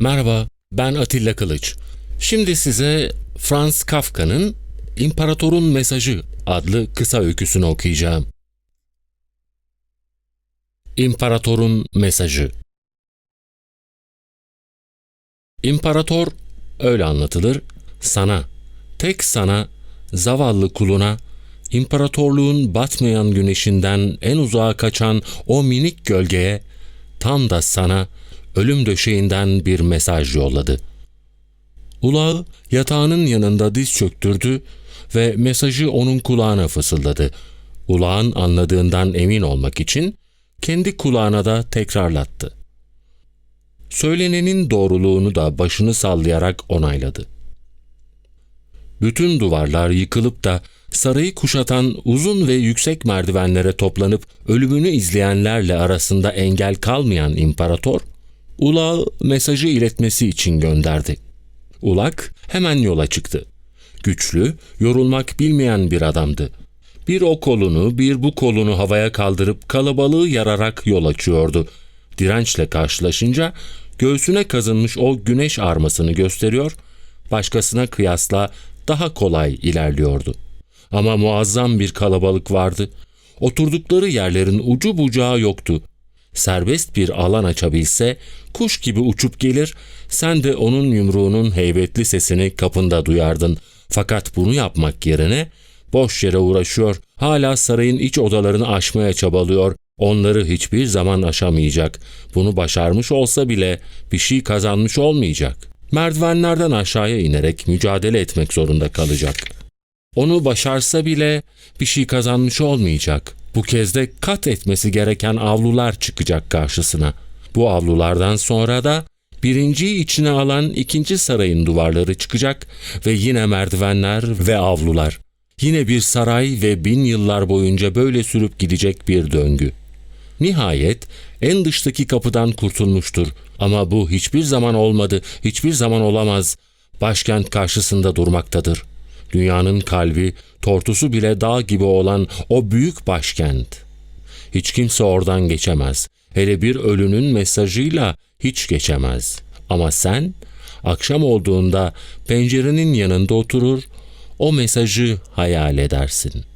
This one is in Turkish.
Merhaba, ben Atilla Kılıç. Şimdi size Franz Kafka'nın İmparatorun Mesajı adlı kısa öyküsünü okuyacağım. İmparatorun Mesajı İmparator öyle anlatılır, sana, tek sana, zavallı kuluna, imparatorluğun batmayan güneşinden en uzağa kaçan o minik gölgeye, tam da sana ölüm döşeğinden bir mesaj yolladı. Ulağı yatağının yanında diz çöktürdü ve mesajı onun kulağına fısıldadı. Ulağın anladığından emin olmak için kendi kulağına da tekrarlattı. Söylenenin doğruluğunu da başını sallayarak onayladı. Bütün duvarlar yıkılıp da sarayı kuşatan uzun ve yüksek merdivenlere toplanıp ölümünü izleyenlerle arasında engel kalmayan imparator, Ulağı mesajı iletmesi için gönderdi. Ulak hemen yola çıktı. Güçlü, yorulmak bilmeyen bir adamdı. Bir o kolunu, bir bu kolunu havaya kaldırıp kalabalığı yararak yol açıyordu. Dirençle karşılaşınca göğsüne kazınmış o güneş armasını gösteriyor, başkasına kıyasla daha kolay ilerliyordu. Ama muazzam bir kalabalık vardı. Oturdukları yerlerin ucu bucağı yoktu. Serbest bir alan açabilse kuş gibi uçup gelir, sen de onun yumruğunun heybetli sesini kapında duyardın. Fakat bunu yapmak yerine boş yere uğraşıyor, hala sarayın iç odalarını aşmaya çabalıyor, onları hiçbir zaman aşamayacak. Bunu başarmış olsa bile bir şey kazanmış olmayacak. Merdivenlerden aşağıya inerek mücadele etmek zorunda kalacak. Onu başarsa bile bir şey kazanmış olmayacak. Bu kez de kat etmesi gereken avlular çıkacak karşısına. Bu avlulardan sonra da birinciyi içine alan ikinci sarayın duvarları çıkacak ve yine merdivenler ve avlular. Yine bir saray ve bin yıllar boyunca böyle sürüp gidecek bir döngü. Nihayet en dıştaki kapıdan kurtulmuştur ama bu hiçbir zaman olmadı, hiçbir zaman olamaz. Başkent karşısında durmaktadır. Dünyanın kalbi, tortusu bile dağ gibi olan o büyük başkent. Hiç kimse oradan geçemez. Hele bir ölünün mesajıyla hiç geçemez. Ama sen akşam olduğunda pencerenin yanında oturur, o mesajı hayal edersin.''